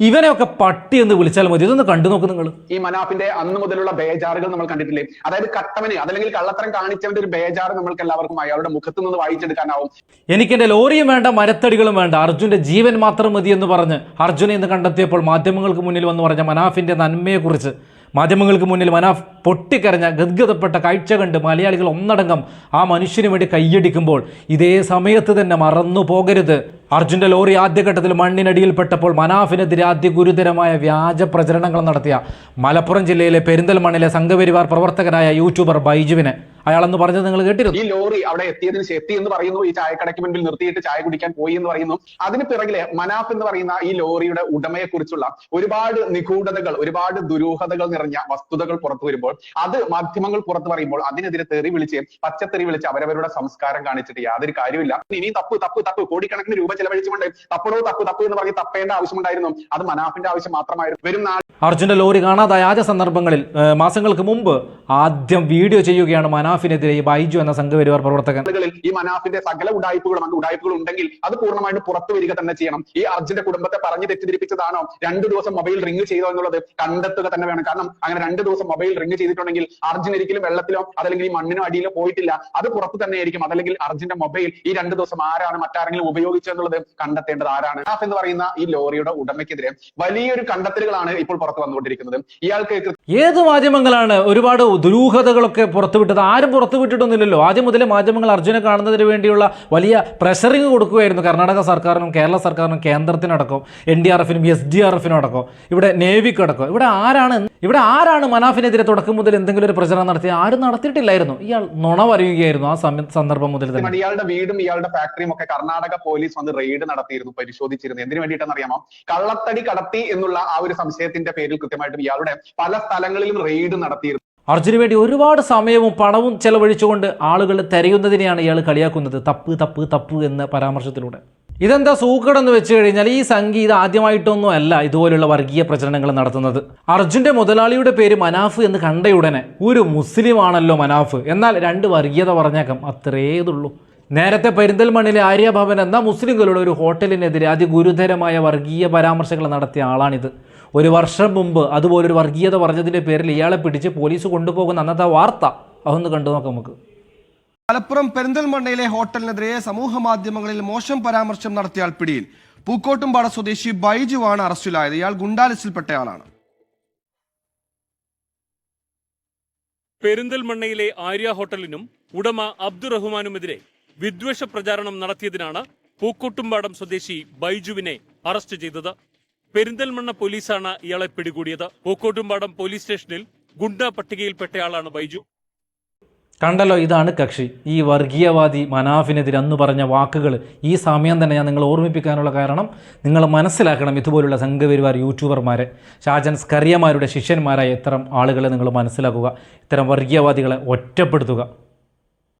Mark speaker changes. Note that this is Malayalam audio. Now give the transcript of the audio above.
Speaker 1: ഇവനെയൊക്കെ പട്ടി എന്ന് വിളിച്ചാൽ മതി. ഇതൊന്ന് കണ്ടു നോക്ക് നിങ്ങൾ.
Speaker 2: ഈ മനാഫിന്റെ അന്ന് മുതലുള്ള ബേജാറുകൾ നമ്മൾ കണ്ടിട്ടില്ലേ? അതായത് കട്ടവനെ അതല്ലെങ്കിൽ കള്ളത്തരം കാണിച്ചവന്റെ ഒരു ബേജാറ് നമ്മൾക്ക് എല്ലാവർക്കും അയാളുടെ മുഖത്ത് നിന്ന് വായിച്ചെടുക്കാനാവും.
Speaker 1: എനിക്കെന്റെ ലോറിയും വേണ്ട മരത്തടികളും വേണ്ട അർജുന്റെ ജീവൻ മാത്രം മതി എന്ന് പറഞ്ഞ് അർജുനെ എന്ന് കണ്ടെത്തിയപ്പോൾ മാധ്യമങ്ങൾക്ക് മുന്നിൽ വന്ന് പറഞ്ഞ മനാഫിന്റെ നന്മയെക്കുറിച്ച് മാധ്യമങ്ങൾക്ക് മുന്നിൽ മനാഫ് പൊട്ടിക്കരഞ്ഞ ഗദ്ഗതപ്പെട്ട കാഴ്ച കണ്ട് മലയാളികൾ ഒന്നടങ്കം ആ മനുഷ്യന് വേണ്ടി കയ്യടിക്കുമ്പോൾ ഇതേ സമയത്ത് തന്നെ മറന്നു പോകരുത്. അർജുന്റെ ലോറി ആദ്യഘട്ടത്തിൽ മണ്ണിനടിയിൽപ്പെട്ടപ്പോൾ മനാഫിനെതിരെ അതിഗുരുതരമായ വ്യാജ പ്രചരണങ്ങൾ നടത്തിയ മലപ്പുറം ജില്ലയിലെ പെരിന്തൽമണ്ണിലെ സംഘപരിവാർ പ്രവർത്തകനായ യൂട്യൂബർ ബൈജുവിനെ അയാളെന്ന് പറഞ്ഞത് നിങ്ങൾ കേട്ടിരുന്നു.
Speaker 2: ഈ ലോറി അവിടെ എത്തിയതിന് എത്തി എന്ന് പറയുന്നു ഈ ചായക്കടയ്ക്ക് മുൻപിൽ നിർത്തിയിട്ട് ചായ കുടിക്കാൻ പോയി എന്ന് പറയുന്നു. അതിന് പിറകിലെ മനാഫ് എന്ന് പറയുന്ന ഈ ലോറിയുടെ ഉടമയെ കുറിച്ചുള്ള ഒരുപാട് നിഗൂഢതകൾ ഒരുപാട് ദുരൂഹതകൾ നിറഞ്ഞ വസ്തുതകൾ പുറത്തു വരുമ്പോൾ അത് മാധ്യമങ്ങൾ പുറത്തു പറയുമ്പോൾ അതിനെതിരെ തെറി വിളിച്ച് പച്ചത്തെറി വിളിച്ച് അവരവരുടെ സംസ്കാരം കാണിച്ചിട്ട് യാതൊരു കാര്യമില്ല ഇനി തപ്പ് തപ്പ് തപ്പ് കോടിക്കണക്കിന് രൂപ ചെലവഴിച്ചുകൊണ്ട് തപ്പടോ തപ്പ് തപ്പ് എന്ന് പറഞ്ഞ് തപ്പേണ്ട ആവശ്യമുണ്ടായിരുന്നു. അത് മനാഫിന്റെ ആവശ്യം മാത്രമായിരുന്നു. വരും നാൾ
Speaker 1: അർജുന്റെ ലോറി കാണാതായ ആദ്യ സന്ദർഭങ്ങളിൽ മാസങ്ങൾക്ക് മുമ്പ് ആദ്യം വീഡിയോ ചെയ്യുകയാണ് മനാഫിനെതിരെ ഈ ബൈജു എന്ന സംഘപരിവാർ പ്രവർത്തകൻ.
Speaker 2: ഈ മനാഫിന്റെ സകല ഉടായ്പകളും അങ്ങ് ഉടായ്പകൾ ഉണ്ടെങ്കിൽ അത് പൂർണമായിട്ട് പുറത്തു വരിക തന്നെ ചെയ്യണം. ഈ അർജുന്റെ കുടുംബത്തെ പറഞ്ഞു തെറ്റിദ്ധരിപ്പിച്ചതാണോ? രണ്ടു ദിവസം മൊബൈൽ റിംഗ് ചെയ്തോ എന്നുള്ളത് കണ്ടെത്തുക തന്നെ വേണം. കാരണം അങ്ങനെ രണ്ടു ദിവസം മൊബൈൽ റിംഗ് ചെയ്തിട്ടുണ്ടെങ്കിൽ അർജുൻ ഒരിക്കലും വെള്ളത്തിലോ അതല്ലെങ്കിൽ ഈ മണ്ണിനോ അടിയിലോ പോയിട്ടില്ല. അത് പുറത്ത് തന്നെ ആയിരിക്കും. അതല്ലെങ്കിൽ അർജുന്റെ മൊബൈൽ ഈ രണ്ടു ദിവസം ആരാണ് മറ്റാരെങ്കിലും ഉപയോഗിച്ചതെന്നുള്ളത് കണ്ടെത്തേണ്ടത് ആരാണ്? മനാഫ് എന്ന് പറയുന്ന ഈ ലോറിയുടെ ഉടമയ്ക്കെതിരെ വലിയൊരു കണ്ടെത്തലുകളാണ് ഇപ്പോൾ പുറത്തു വന്നുകൊണ്ടിരിക്കുന്നത്. ഇയാൾക്ക്
Speaker 1: ഏത് മാധ്യമങ്ങളാണ് ഒരുപാട് ദുരൂഹതകളൊക്കെ പുറത്തുവിട്ടത്? ആരും പുറത്തു വിട്ടിട്ടൊന്നുമില്ലല്ലോ. ആദ്യം മുതലേ മാധ്യമങ്ങൾ അർജുനെ കാണുന്നതിന് വേണ്ടിയുള്ള വലിയ പ്രഷറിങ് കൊടുക്കുകയായിരുന്നു കർണാടക സർക്കാരിനും കേരള സർക്കാരിനും കേന്ദ്രത്തിനടക്കം എൻ ഡി ആർ എഫിനും എസ് ഡി ആർ എഫിനും അടക്കം. ഇവിടെ നേവിക്കടക്കം ഇവിടെ ആരാണ് ഇവിടെ ആരാണ് മനാഫിനെതിരെ തുടക്കം മുതൽ എന്തെങ്കിലും ഒരു പ്രചരണം നടത്തിയത്? ആരും നടത്തിയിട്ടില്ലായിരുന്നു. ഇയാൾ നുണ പറയുകയായിരുന്നു ആ സന്ദർഭം മുതൽ തന്നെ.
Speaker 2: ഇയാളുടെ വീടും ഇയാളുടെ ഫാക്ടറിയും ഒക്കെ കർണാടക പോലീസ് വന്ന് റെയ്ഡ് നടത്തിയിരുന്നു പരിശോധിച്ചിരുന്നു. എന്തിനു വേണ്ടിയിട്ടെന്ന് അറിയാമോ? കള്ളത്തടി കടത്തി എന്നുള്ള ആ ഒരു സംശയത്തിന്റെ പേരിൽ കൃത്യമായിട്ടും ഇയാളുടെ പല സ്ഥലങ്ങളിലും റെയ്ഡ് നടത്തിയിരുന്നു.
Speaker 1: അർജുന് വേണ്ടി ഒരുപാട് സമയവും പണവും ചെലവഴിച്ചുകൊണ്ട് ആളുകൾ തിരയുന്നതിനെയാണ് ഇയാൾ കളിയാക്കുന്നത്. തപ്പ് തപ്പ് തപ്പ് എന്ന പരാമർശത്തിലൂടെ. ഇതെന്താ സൂക്കടെന്ന് വെച്ച് കഴിഞ്ഞാൽ ഈ സംഗീതം ആദ്യമായിട്ടൊന്നും അല്ല ഇതുപോലുള്ള വർഗീയ പ്രചരണങ്ങൾ നടത്തുന്നത്. അർജുന്റെ മുതലാളിയുടെ പേര് മനാഫ് എന്ന് കണ്ടയുടനെ ഒരു മുസ്ലിം ആണല്ലോ മനാഫ്. എന്നാൽ രണ്ട് വർഗീയത പറഞ്ഞേക്കാം. അത്രേതുള്ളൂ നേരത്തെ പെരിന്തൽമണ്ണിലെ ആര്യഭവൻ എന്ന മുസ്ലിങ്ങളുടെ ഒരു ഹോട്ടലിനെതിരെ അതിഗുരുതരമായ വർഗീയ പരാമർശങ്ങൾ നടത്തിയ ആളാണിത്. ഒരു വർഷം മുമ്പ് അതുപോലൊരു വർഗീയത പറഞ്ഞതിന്റെ പേരിൽ ഇയാളെ പിടിച്ച് പോലീസ് കൊണ്ടുപോകുന്ന അന്നത്തെ വാർത്ത അതൊന്ന് കണ്ടു നോക്കാം നമുക്ക്.
Speaker 3: മലപ്പുറം പെരിന്തൽമണ്ണയിലെ ഹോട്ടലിനെതിരെ സമൂഹ മാധ്യമങ്ങളിൽ മോശം പരാമർശം നടത്തിയാൽ പിടിയിൽ. പൂക്കോട്ടുംപാട സ്വദേശി ബൈജുവാണ് അറസ്റ്റിലായത്. ഇയാൾ ഗുണ്ടാലിസിൽപ്പെട്ടയാളാണ്.
Speaker 4: പെരിന്തൽമണ്ണയിലെ ആര്യ ഹോട്ടലിനും ഉടമ അബ്ദുറഹ്മാനുമെതിരെ വിദ്വേഷ പ്രചാരണം നടത്തിയതിനാണ് പൂക്കോട്ടുംപാടം സ്വദേശി ബൈജുവിനെ അറസ്റ്റ് ചെയ്തത്. പെരിന്തൽമണ്ണ പോലീസാണ് ഇയാളെ പിടികൂടിയത്. പൂക്കോട്ടുംപാടം പോലീസ് സ്റ്റേഷനിൽ ഗുണ്ട പട്ടികയിൽപ്പെട്ടയാളാണ് ബൈജു.
Speaker 1: കണ്ടല്ലോ ഇതാണ് കക്ഷി. ഈ വർഗീയവാദി മനാഫിനെതിരെ അന്ന് പറഞ്ഞ വാക്കുകൾ ഈ സമയം തന്നെ ഞാൻ നിങ്ങൾ ഓർമ്മിപ്പിക്കാനുള്ള കാരണം നിങ്ങൾ മനസ്സിലാക്കണം ഇതുപോലുള്ള സംഘപരിവാർ യൂട്യൂബർമാരെ. ഷാജൻ സ്കറിയമാരുടെ ശിഷ്യന്മാരായ ഇത്തരം ആളുകളെ നിങ്ങൾ മനസ്സിലാക്കുക. ഇത്തരം വർഗീയവാദികളെ ഒറ്റപ്പെടുത്തുക.